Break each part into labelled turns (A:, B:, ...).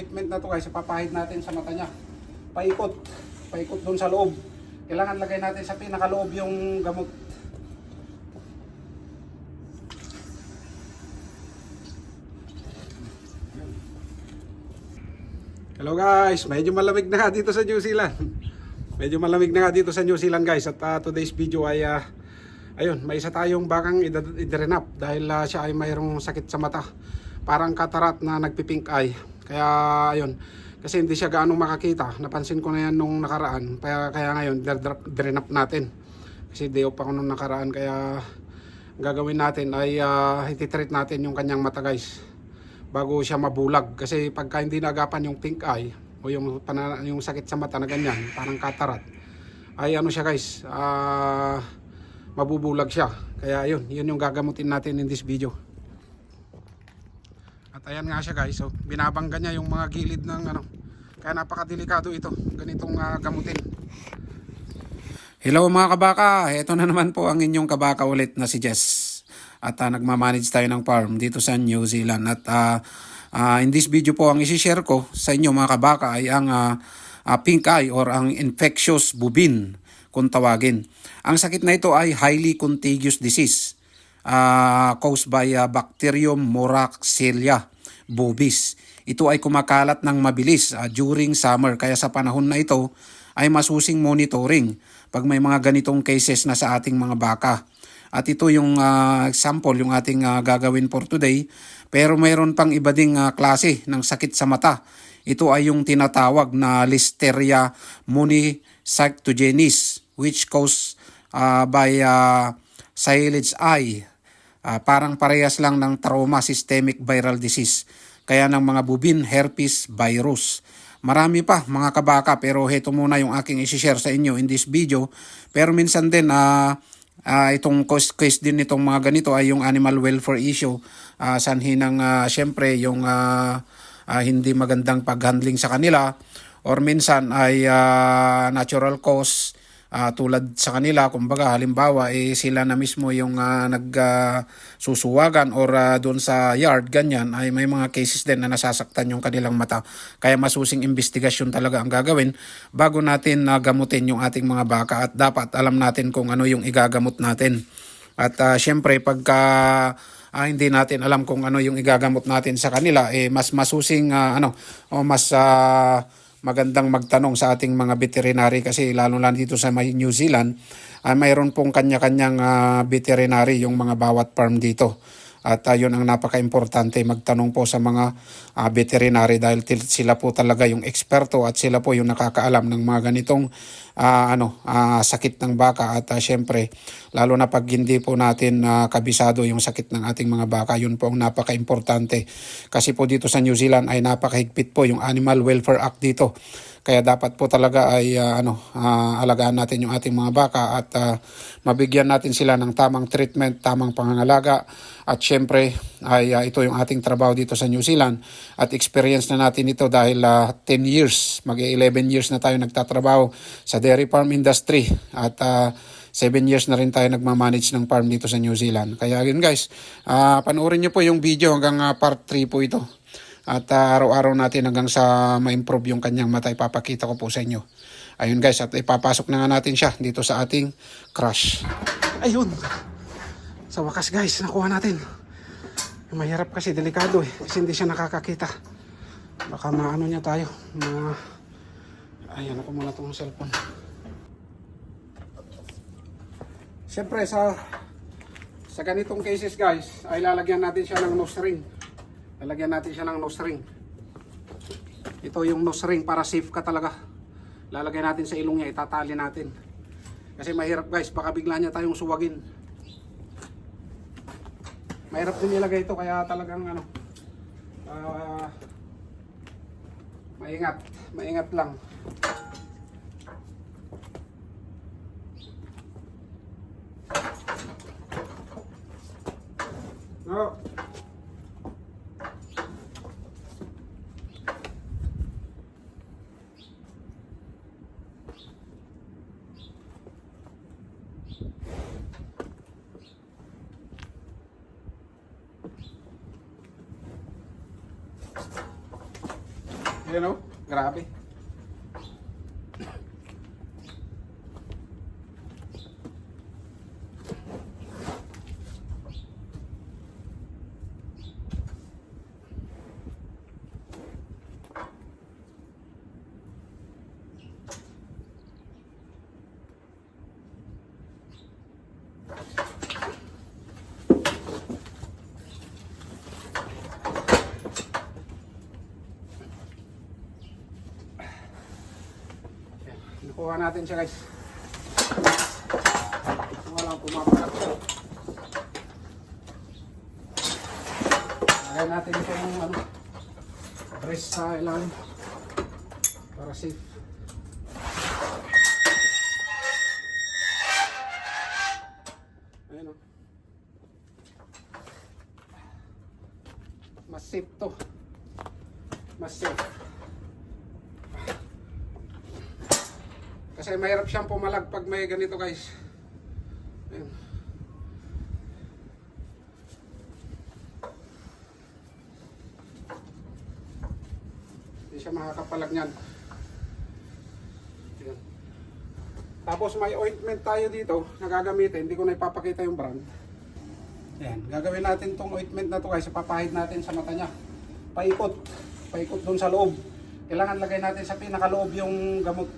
A: ointment na to guys, ipapahid natin sa mata niya. Paikot. Paikot doon sa loob. Kailangan lagay natin sa pinakaloob yung gamot. Hello guys, medyo malamig na dito sa New Zealand. Medyo malamig na dito sa New Zealand guys at ah, today's video ay ah, ayun, may isa tayong bakang id- idrenap dahil ah, siya ay mayroong sakit sa mata. Parang katarat na nagpipink eye. Kaya ayun, kasi hindi siya gaano makakita. Napansin ko na yan nung nakaraan. Kaya, kaya ngayon, dredrap- drenap natin. Kasi day off ako nung nakaraan. Kaya gagawin natin ay uh, ititreat natin yung kanyang mata guys. Bago siya mabulag. Kasi pagka hindi naagapan yung pink eye o yung, yung sakit sa mata na ganyan parang katarat ay ano siya guys ah, mabubulag siya. Kaya yun yun yung gagamutin natin in this video at ayan nga siya guys so, binabangga niya yung mga gilid ng ano kaya napakadelikado ito ganitong ah, gamutin Hello mga kabaka, ito na naman po ang inyong kabaka ulit na si Jess. At uh, nagmamanage tayo ng farm dito sa New Zealand. At uh, uh, in this video po, ang isi-share ko sa inyo mga kabaka ay ang uh, uh, pink eye or ang infectious bubin kung tawagin. Ang sakit na ito ay highly contagious disease uh, caused by uh, Bacterium moraxella bovis. Ito ay kumakalat ng mabilis uh, during summer kaya sa panahon na ito ay masusing monitoring pag may mga ganitong cases na sa ating mga baka. At ito yung uh, example yung ating uh, gagawin for today. Pero mayroon pang iba ding uh, klase ng sakit sa mata. Ito ay yung tinatawag na Listeria monocytogenes which caused uh, by uh, silage eye. Uh, parang parehas lang ng trauma systemic viral disease. Kaya ng mga bubin herpes virus. Marami pa mga kabaka pero heto muna yung aking isi-share sa inyo in this video. Pero minsan din uh, uh, itong cause, case din nitong mga ganito ay yung animal welfare issue. Uh, sanhi ng uh, syempre yung uh, uh, hindi magandang paghandling sa kanila or minsan ay uh, natural cause uh, tulad sa kanila kumbaga halimbawa eh sila na mismo yung uh, nag uh, or uh, doon sa yard ganyan ay may mga cases din na nasasaktan yung kanilang mata. Kaya masusing investigasyon talaga ang gagawin bago natin uh, gamutin yung ating mga baka at dapat alam natin kung ano yung igagamot natin. At uh, syempre pagka uh, hindi natin alam kung ano yung igagamot natin sa kanila eh mas masusing uh, ano o mas uh, magandang magtanong sa ating mga veterinary kasi lalo lang dito sa New Zealand ay mayroon pong kanya-kanyang uh, veterinary yung mga bawat farm dito. At uh, yun ang napaka-importante magtanong po sa mga uh, veterinary dahil sila po talaga yung eksperto at sila po yung nakakaalam ng mga ganitong uh, ano uh, sakit ng baka. At uh, syempre lalo na pag hindi po natin uh, kabisado yung sakit ng ating mga baka yun po ang napaka-importante. Kasi po dito sa New Zealand ay napakahigpit po yung Animal Welfare Act dito kaya dapat po talaga ay uh, ano uh, alagaan natin yung ating mga baka at uh, mabigyan natin sila ng tamang treatment, tamang pangangalaga at syempre ay uh, ito yung ating trabaho dito sa New Zealand at experience na natin ito dahil uh, 10 years, mag-11 years na tayo nagtatrabaho sa dairy farm industry at uh, 7 years na rin tayo nagmamanage ng farm dito sa New Zealand. Kaya yun guys, uh, panoorin nyo po yung video hanggang uh, part 3 po ito. At uh, araw-araw natin hanggang sa ma-improve yung kanyang mata, ipapakita ko po sa inyo. Ayun guys, at ipapasok na nga natin siya dito sa ating crush. Ayun! Sa wakas guys, nakuha natin. Mahirap kasi, delikado eh. Kasi hindi siya nakakakita. Baka maano niya tayo. Ma... Ayan ako muna itong cellphone. Siyempre sa sa ganitong cases guys, ay lalagyan natin siya ng nose ring. Lalagyan natin siya ng nose ring. Ito yung nose ring para safe ka talaga. Lalagyan natin sa ilong niya, itatali natin. Kasi mahirap guys, baka bigla niya tayong suwagin. Mahirap din ilagay ito kaya talagang ano ah, maingat, maingat lang. No. Ayan o, grabe. Ayan, Nakuha natin siya guys. Walang pumapalag siya. Lagay natin ito yung ano, press sa ilalim para safe. Ayan o. Mas safe to. Mas safe. Kasi mahirap siyang pumalag pag may ganito guys. Ayan. Hindi siya makakapalag niyan. Ayan. Tapos may ointment tayo dito na gagamitin. Hindi ko na ipapakita yung brand. Ayan. Gagawin natin tong ointment na to guys. Papahid natin sa mata niya. Paikot. Paikot dun sa loob. Kailangan lagay natin sa pinakaloob yung gamot.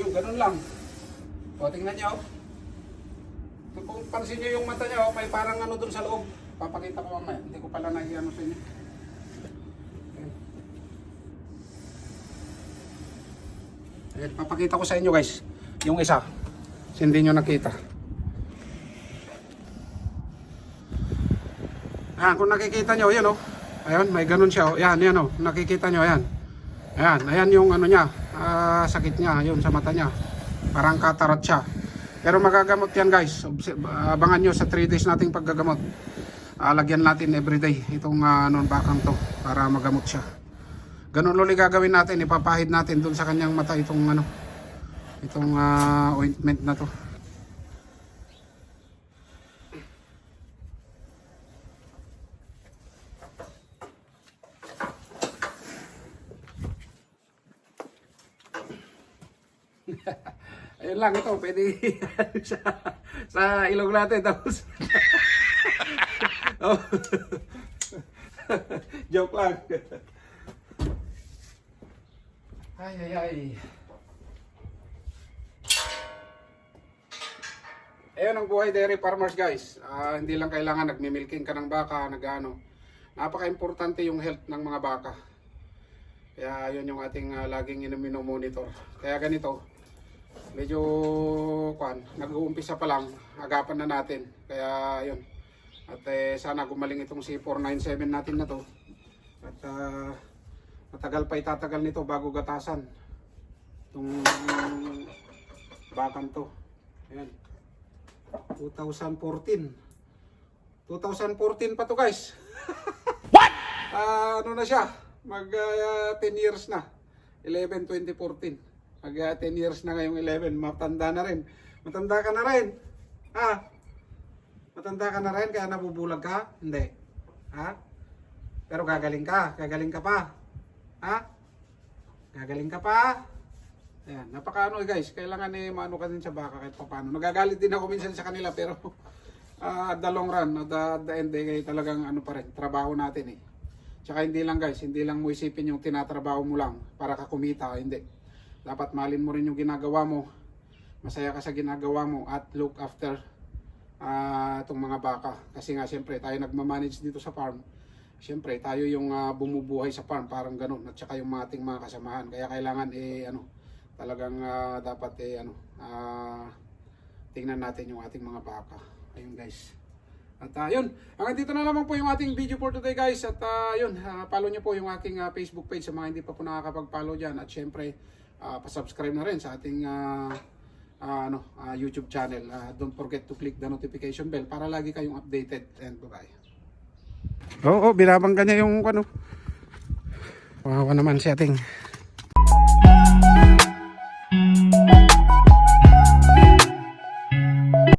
A: Ayun, ganun lang. O, tingnan nyo. Kung pansin nyo yung mata niya, oh, may parang ano dun sa loob. Papakita ko mamaya. Hindi ko pala nag-ano sa inyo. Ayun, papakita ko sa inyo guys. Yung isa. Hindi nyo nakita. Ayan, kung nakikita nyo, yan oh. Ayan, may ganun siya oh. Yan, yan oh. Nakikita nyo, ayan. Ayan, ayan yung ano niya, ah, sakit niya, yun sa mata niya. Parang katarat siya. Pero magagamot yan guys. Abangan nyo sa 3 days nating paggagamot. Ah, lagyan natin everyday itong uh, non bakang to para magamot siya. Ganun ulit gagawin natin, ipapahid natin dun sa kanyang mata itong ano, itong ah, ointment na to. Ayun lang ito, pwede sa, sa ilog natin tapos oh. Joke lang. Ay ay ay. Ayun ang buhay dairy farmers guys. Ah, hindi lang kailangan nagmimilking ka ng baka, nagano. Napaka-importante yung health ng mga baka. Kaya yun yung ating ah, laging monitor. Kaya ganito, medyo kwan, nag-uumpisa pa lang, agapan na natin. Kaya yun. At eh, sana gumaling itong C497 natin na to. At ah, matagal pa itatagal nito bago gatasan. Itong bakan to. Ayan. 2014. 2014 pa to guys. What? ano na siya? Mag ah, 10 years na. 11 2014. Mag ah, 10 years na ngayong 11. Matanda na rin. Matanda ka na rin. Ha? Matanda ka na rin kaya nabubulag ka? Hindi. Ha? Pero gagaling ka. Gagaling ka pa. Ha? Gagaling ka pa. Ayan, napakaano eh, guys, kailangan eh maano ka din sa baka kahit paano. Nagagalit din ako minsan sa kanila pero ah, at the long run, at the, at the end eh, talagang ano pa rin, trabaho natin eh. Tsaka hindi lang guys, hindi lang mo isipin yung tinatrabaho mo lang para ka kumita, hindi. Dapat malin mo rin yung ginagawa mo, masaya ka sa ginagawa mo at look after ah itong mga baka. Kasi nga siyempre tayo nagmamanage dito sa farm. Siyempre tayo yung ah, bumubuhay sa farm, parang ganun. At saka yung mga ating mga kasamahan. Kaya kailangan eh ano, talagang ah, dapat eh ano, ah, tingnan natin yung ating mga baka. Ayun guys. At uh, yun, hanggang dito na lamang po yung ating video for today guys. At ah, yun, ah, follow nyo po yung aking ah, Facebook page sa mga hindi pa po nakakapag-follow dyan. At syempre, ah, pasubscribe na rin sa ating ah, ah, ano, ah, YouTube channel. Ah, don't forget to click the notification bell para lagi kayong updated. And bye-bye. Oo, oh, binabangga niya yung ano. Wawa naman si ating